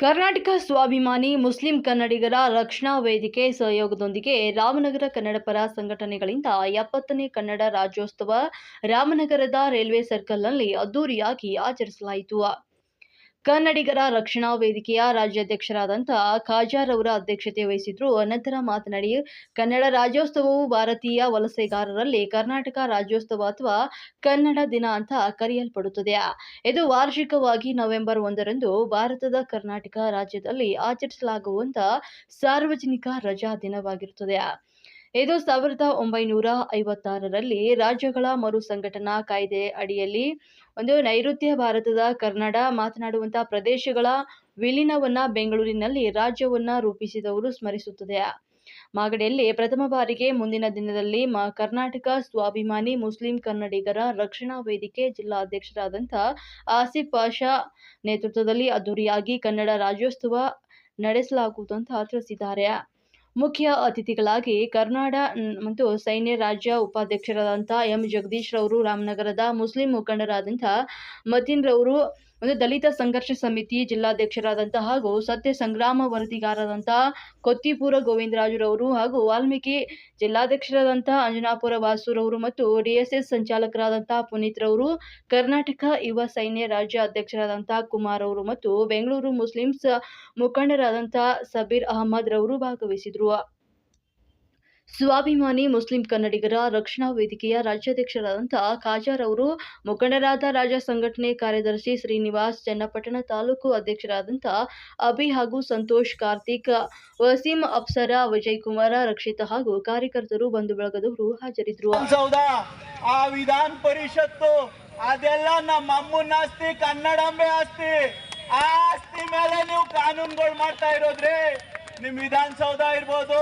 ಕರ್ನಾಟಕ ಸ್ವಾಭಿಮಾನಿ ಮುಸ್ಲಿಂ ಕನ್ನಡಿಗರ ರಕ್ಷಣಾ ವೇದಿಕೆ ಸಹಯೋಗದೊಂದಿಗೆ ರಾಮನಗರ ಕನ್ನಡ ಪರ ಸಂಘಟನೆಗಳಿಂದ ಎಪ್ಪತ್ತನೇ ಕನ್ನಡ ರಾಜ್ಯೋತ್ಸವ ರಾಮನಗರದ ರೈಲ್ವೆ ಸರ್ಕಲ್ನಲ್ಲಿ ಅದ್ದೂರಿಯಾಗಿ ಆಚರಿಸಲಾಯಿತು. ಕನ್ನಡಿಗರ ರಕ್ಷಣಾ ವೇದಿಕೆಯ ರಾಜ್ಯಾಧ್ಯಕ್ಷರಾದಂಥ ಖಾಜಾರವರ ಅಧ್ಯಕ್ಷತೆ ವಹಿಸಿದ್ರು. ಅನಂತರ ಮಾತನಾಡಿ, ಕನ್ನಡ ರಾಜ್ಯೋತ್ಸವವು ಭಾರತೀಯ ವಲಸೆಗಾರರಲ್ಲಿ ಕರ್ನಾಟಕ ರಾಜ್ಯೋತ್ಸವ ಅಥವಾ ಕನ್ನಡ ದಿನ ಅಂತ ಕರೆಯಲ್ಪಡುತ್ತದೆ. ಇದು ವಾರ್ಷಿಕವಾಗಿ ನವೆಂಬರ್ ಒಂದರಂದು ಭಾರತದ ಕರ್ನಾಟಕ ರಾಜ್ಯದಲ್ಲಿ ಆಚರಿಸಲಾಗುವಂತ ಸಾರ್ವಜನಿಕ ರಜಾ ದಿನವಾಗಿರುತ್ತದೆ. ಇದು ಸಾವಿರದ ಒಂಬೈನೂರ ಐವತ್ತಾರರಲ್ಲಿ ರಾಜ್ಯಗಳ ಮರು ಸಂಘಟನಾ ಕಾಯ್ದೆ ಅಡಿಯಲ್ಲಿ ಒಂದು ನೈಋತ್ಯ ಭಾರತದ ಕನ್ನಡ ಮಾತನಾಡುವಂತಹ ಪ್ರದೇಶಗಳ ವಿಲೀನವನ್ನ ಬೆಂಗಳೂರಿನಲ್ಲಿ ರಾಜ್ಯವನ್ನ ರೂಪಿಸಿದವರು ಸ್ಮರಿಸುತ್ತದೆ. ಮಾಗಡಿಯಲ್ಲಿ ಪ್ರಥಮ ಬಾರಿಗೆ ಮುಂದಿನ ದಿನದಲ್ಲಿ ಕರ್ನಾಟಕ ಸ್ವಾಭಿಮಾನಿ ಮುಸ್ಲಿಂ ಕನ್ನಡಿಗರ ರಕ್ಷಣಾ ವೇದಿಕೆ ಜಿಲ್ಲಾಧ್ಯಕ್ಷರಾದಂಥ ಆಸಿಫ್ ಪಾಷಾ ನೇತೃತ್ವದಲ್ಲಿ ಅದ್ದೂರಿಯಾಗಿ ಕನ್ನಡ ರಾಜ್ಯೋತ್ಸವ ನಡೆಸಲಾಗುವುದು ಅಂತ ತಿಳಿಸಿದ್ದಾರೆ. ಮುಖ್ಯ ಅತಿಥಿಗಳಾಗಿ ಕರ್ನಾಡ ಮತ್ತು ಸೈನ್ಯ ರಾಜ್ಯ ಉಪಾಧ್ಯಕ್ಷರಾದಂಥ ಎಂ ಜಗದೀಶ್ ರವರು ರಾಮನಗರದ ಮುಸ್ಲಿಂ ಮುಖಂಡರಾದಂಥ ಮತೀನ್ ರವರು ಒಂದು ದಲಿತ ಸಂಘರ್ಷ ಸಮಿತಿ ಜಿಲ್ಲಾಧ್ಯಕ್ಷರಾದಂತಹ ಹಾಗೂ ಸತ್ಯ ಸಂಗ್ರಾಮ ವರದಿಗಾರರಾದಂಥ ಕೊತ್ತಿಪುರ ಗೋವಿಂದರಾಜುರವರು ಹಾಗೂ ವಾಲ್ಮೀಕಿ ಜಿಲ್ಲಾಧ್ಯಕ್ಷರಾದಂಥ ಅಂಜನಾಪುರ ವಾಸುರವರು ಮತ್ತು ಡಿಎಸ್ಎಸ್ ಸಂಚಾಲಕರಾದಂಥ ಪುನೀತ್ ರವರು ಕರ್ನಾಟಕ ಯುವ ಸೈನ್ಯ ರಾಜ್ಯ ಅಧ್ಯಕ್ಷರಾದಂಥ ಕುಮಾರ್ ಅವರು ಮತ್ತು ಬೆಂಗಳೂರು ಮುಸ್ಲಿಮ್ಸ್ ಮುಖಂಡರಾದಂಥ ಸಬೀರ್ ಅಹಮದ್ ರವರು ಭಾಗವಹಿಸಿದರು. ಸ್ವಾಭಿಮಾನಿ ಮುಸ್ಲಿಂ ಕನ್ನಡಿಗರ ರಕ್ಷಣಾ ವೇದಿಕೆಯ ಕಾಜಾರ್ ಅವರು ಮುಖಂಡರಾದ ರಾಜ ಸಂಘಟನೆ ಕಾರ್ಯದರ್ಶಿ ಶ್ರೀನಿವಾಸ್ ಚನ್ನಪಟ್ಟಣ ತಾಲೂಕು ಅಧ್ಯಕ್ಷರಾದಂಥ ಅಭಿ ಹಾಗೂ ಸಂತೋಷ್ ಕಾರ್ತಿಕ್, ವಸೀಂ ಅಪ್ಸರ ವಿಜಯ್ ಕುಮಾರ ರಕ್ಷಿತ ಹಾಗೂ ಕಾರ್ಯಕರ್ತರು ಬಂಧು ಬಳಗದವರು ಹಾಜರಿದ್ದರು ಆ ವಿಧಾನ ಪರಿಷತ್ತು, ಅದೆಲ್ಲ ನಮ್ಮ ಅಮ್ಮನ ಆಸ್ತಿ, ಕನ್ನಡಂಬೆ ಆಸ್ತಿ. ಆ ಆಸ್ತಿ ಮೇಲೆ ನೀವು ಕಾನೂನುಗಳು ಮಾಡ್ತಾ ಇರೋದ್ರಿ. ನಿಮ್ ವಿಧಾನಸೌಧ ಇರ್ಬೋದು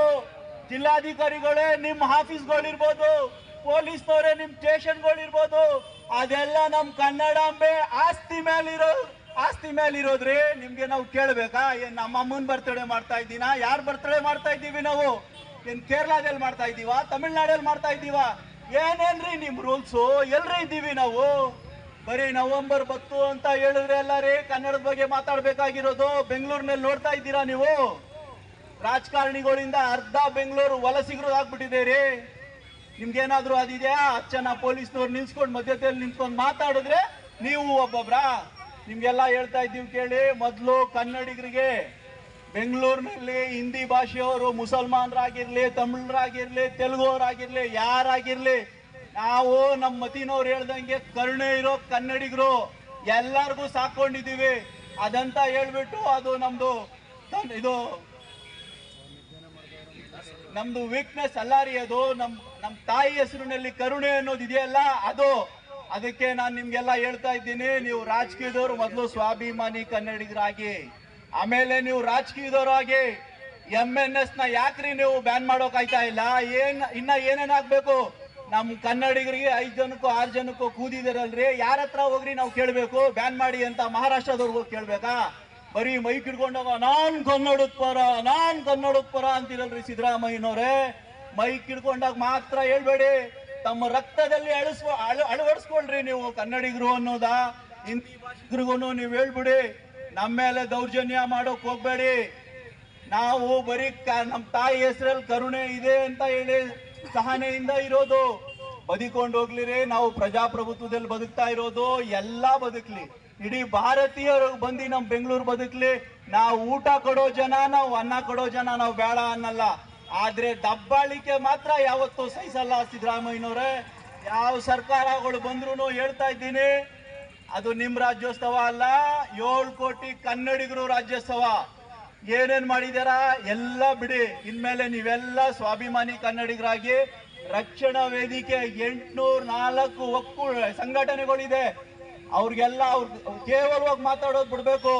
ಜಿಲ್ಲಾಧಿಕಾರಿಗಳೇ ನಿಮ್ ಆಫೀಸ್ಗಳಿರ್ಬೋದು, ಪೊಲೀಸ್ನವರೇ ನಿಮ್ ಸ್ಟೇಷನ್ಗಳಿರ್ಬೋದು, ಅದೆಲ್ಲ ನಮ್ ಕನ್ನಡಾಂಬೆ ಆಸ್ತಿ ಮೇಲಿರೋ ಆಸ್ತಿ ಮೇಲಿರೋದ್ರಿ ನಿಮ್ಗೆ ನಾವು ಕೇಳ್ಬೇಕಾ? ಏನ್ ನಮ್ಮ ಅಮ್ಮನ ಬರ್ತಡೇ ಮಾಡ್ತಾ ಇದ್ದೀನಾ? ಯಾರ್ ಬರ್ತಡೇ ಮಾಡ್ತಾ ಇದ್ದೀವಿ ನಾವು? ಏನ್ ಕೇರಳದಲ್ಲಿ ಮಾಡ್ತಾ ಇದ್ದೀವ? ತಮಿಳ್ನಾಡಲ್ಲಿ ಮಾಡ್ತಾ ಇದ್ದೀವ? ಏನೇನ್ರಿ ನಿಮ್ ರೂಲ್ಸು ಎಲ್ರಿ ಇದ್ದೀವಿ ನಾವು? ಬರೀ ನವೆಂಬರ್ ಬತ್ತು ಅಂತ ಹೇಳಿದ್ರೆ ಎಲ್ಲ ರೀ ಕನ್ನಡದ ಬಗ್ಗೆ ಮಾತಾಡ್ಬೇಕಾಗಿರೋದು? ಬೆಂಗಳೂರಿನಲ್ಲಿ ನೋಡ್ತಾ ಇದ್ದೀರಾ ನೀವು? ರಾಜಕಾರಣಿಗಳಿಂದ ಅರ್ಧ ಬೆಂಗಳೂರು ವಲಸಿಗರು ಆಗ್ಬಿಟ್ಟಿದೆ ನಿಮ್ಗೇನಾದ್ರೂ ಅದಿದೆಯಾ? ಅಚ್ಚನ ಪೊಲೀಸ್ನವ್ರು ನಿಲ್ಸ್ಕೊಂಡು ಮಧ್ಯದಲ್ಲಿ ನಿಂತ್ಕೊಂಡು ಮಾತಾಡಿದ್ರೆ ನೀವು ಒಬ್ಬೊಬ್ರ? ನಿಮ್ಗೆಲ್ಲ ಹೇಳ್ತಾ ಇದ್ದೀವಿ ಕೇಳಿ, ಮೊದಲು ಕನ್ನಡಿಗರಿಗೆ ಬೆಂಗಳೂರಿನಲ್ಲಿ ಹಿಂದಿ ಭಾಷೆಯವರು ಮುಸಲ್ಮಾನರಾಗಿರ್ಲಿ, ತಮಿಳರಾಗಿರ್ಲಿ ತೆಲುಗುವರಾಗಿರ್ಲಿ ಯಾರಾಗಿರ್ಲಿ, ನಾವು ನಮ್ಮ ಮತಿನವ್ರು ಹೇಳ್ದಂಗೆ ಕರುಣೆ ಇರೋ ಕನ್ನಡಿಗರು ಎಲ್ಲರಿಗೂ ಸಾಕೊಂಡಿದೀವಿ ಅದಂತ ಹೇಳ್ಬಿಟ್ಟು ಅದು ನಮ್ದು ಇದು ನಮ್ದು ವೀಕ್ನೆಸ್ ಅಲ್ಲ ರೀ ಅದು ನಮ್ ನಮ್ ತಾಯಿ ಹೆಸರಿನಲ್ಲಿ ಕರುಣೆ ಅನ್ನೋದು ಇದೆಯಲ್ಲ, ಅದು. ಅದಕ್ಕೆ ನಾನು ನಿಮ್ಗೆಲ್ಲ ಹೇಳ್ತಾ ಇದ್ದೀನಿ, ನೀವು ರಾಜಕೀಯದವರು ಮೊದಲು ಸ್ವಾಭಿಮಾನಿ ಕನ್ನಡಿಗರಾಗಿ. ಆಮೇಲೆ ನೀವು ರಾಜಕೀಯದವರಾಗಿ ಎಂ ಎನ್ ಎಸ್ನ ಯಾಕ್ರಿ ನೀವು ಬ್ಯಾನ್ ಮಾಡೋಕ್ ಆಯ್ತಾ ಇಲ್ಲ? ಏನ್, ಇನ್ನ ಏನೇನಾಗ್ಬೇಕು ನಮ್ ಕನ್ನಡಿಗರಿಗೆ ಐದ್ ಜನಕ್ಕೂ, ಆರ್ ಜನಕ್ಕೂ ಕೂದಿದಿರಲ್ರಿ. ಯಾರ ಹತ್ರ ಹೋಗ್ರಿ ನಾವು ಕೇಳ್ಬೇಕು? ಬ್ಯಾನ್ ಮಾಡಿ ಅಂತ ಮಹಾರಾಷ್ಟ್ರದವ್ರಿಗೆ ಹೋಗಿ ಕೇಳ್ಬೇಕಾ? ಬರೀ ಮೈಕ್ ಹಿಡ್ಕೊಂಡಾಗ, ನಾನ್ ಕನ್ನಡದ ಪರ, ನಾನ್ ಕನ್ನಡದ ಪರ ಅಂತಿರಲ್ರಿ ಸಿದ್ದರಾಮಯ್ಯನವ್ರೆ. ಮೈಕ್ ಹಿಡ್ಕೊಂಡಾಗ ಮಾತ್ರ ಹೇಳ್ಬೇಡಿ. ತಮ್ಮ ರಕ್ತದಲ್ಲಿ ಅಳಿಸ್ಕೊ, ಅಳ- ಅಳವಡಿಸ್ಕೊಳ್ರಿ ನೀವು ಕನ್ನಡಿಗರು ಅನ್ನೋದಾ. ಹಿಂದಿ ಭಾಷಿಗರಿಗೂ ನೀವು ಹೇಳ್ಬಿಡಿ. ನಮ್ಮ ಮೇಲೆ ದೌರ್ಜನ್ಯ ಮಾಡೋಕ್ ಹೋಗ್ಬೇಡಿ. ನಾವು ಬರೀ ನಮ್ಮ ತಾಯಿ ಹೆಸರಲ್ಲಿ ಕರುಣೆ ಇದೆ ಅಂತ ಹೇಳಿ ಸಹನೆಯಿಂದ ಇರೋದು. ಬದುಕೊಂಡು ಹೋಗ್ಲಿರಿ ನಾವು ಪ್ರಜಾಪ್ರಭುತ್ವದಲ್ಲಿ ಬದುಕ್ತಾ ಇರೋದು. ಎಲ್ಲ ಬದುಕ್ಲಿ. ಇಡೀ ಭಾರತೀಯರು ಬಂದು ನಮ್ಮ ಬೆಂಗಳೂರು ಬದುಕ್ಲಿ, ನಾವು ಊಟ ಕೊಡೋ ಜನ, ನಾವು ಅನ್ನ ಕೊಡೋ ಜನ, ನಾವು ಬೇಡ ಅನ್ನಲ್ಲ. ಆದ್ರೆ ದಬ್ಬಾಳಿಕೆ ಮಾತ್ರ ಯಾವತ್ತೂ ಸಹಿಸಲ್ಲ ಸಿದ್ದರಾಮಯ್ಯನವ್ರೆ ಯಾವ ಸರ್ಕಾರಗಳು ಬಂದ್ರು ಹೇಳ್ತಾ ಇದ್ದೀನಿ, ಅದು ನಿಮ್ಮ ರಾಜ್ಯೋತ್ಸವ ಅಲ್ಲ, ಏಳು ಕೋಟಿ ಕನ್ನಡಿಗರು ರಾಜ್ಯೋತ್ಸವ. ಏನೇನ್ ಮಾಡಿದಾರ? ಎಲ್ಲ ಬಿಡಿ. ಇನ್ಮೇಲೆ ನೀವೆಲ್ಲ ಸ್ವಾಭಿಮಾನಿ ಕನ್ನಡಿಗರಾಗಿ ರಕ್ಷಣಾ ವೇದಿಕೆ ಎಂಟ್ನೂರ್ ನಾಲ್ಕು ಒಕ್ಕೂ ಸಂಘಟನೆಗಳಿದೆ. ಅವ್ರಿಗೆಲ್ಲ ಅವ್ರ ಕೇವಲವಾಗಿ ಮಾತಾಡೋದು ಬಿಡಬೇಕು.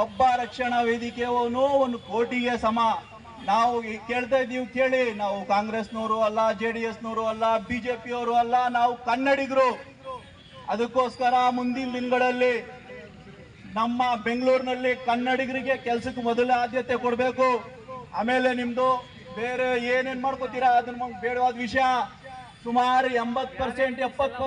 ಒಬ್ಬ ರಕ್ಷಣಾ ವೇದಿಕೆಯವನು ಒಂದು ಕೋಟಿಗೆ ಸಮ. ನಾವು ಕೇಳ್ತಾ ಇದ್ದೀವಿ ಕೇಳಿ. ನಾವು ಕಾಂಗ್ರೆಸ್ನವರು ಅಲ್ಲ, ಜೆ ಡಿ ಎಸ್ನವರು ಅಲ್ಲ ಬಿಜೆಪಿಯವರು ಅಲ್ಲ, ನಾವು ಕನ್ನಡಿಗರು. ಅದಕ್ಕೋಸ್ಕರ ಮುಂದಿನ ದಿನಗಳಲ್ಲಿ ನಮ್ಮ ಬೆಂಗಳೂರಿನಲ್ಲಿ ಕನ್ನಡಿಗರಿಗೆ ಕೆಲಸಕ್ಕೆ ಮೊದಲ ಆದ್ಯತೆ ಕೊಡಬೇಕು. ಆಮೇಲೆ ನಿಮ್ದು ಬೇರೆ ಏನೇನ್ ಮಾಡ್ಕೋತೀರಾ? ಅದನ್ನ ಬೇಡವಾದ ವಿಷಯ. ಸುಮಾರು ಎಂಬತ್ ಪರ್ಸೆಂಟ್ ಎಪ್ಪತ್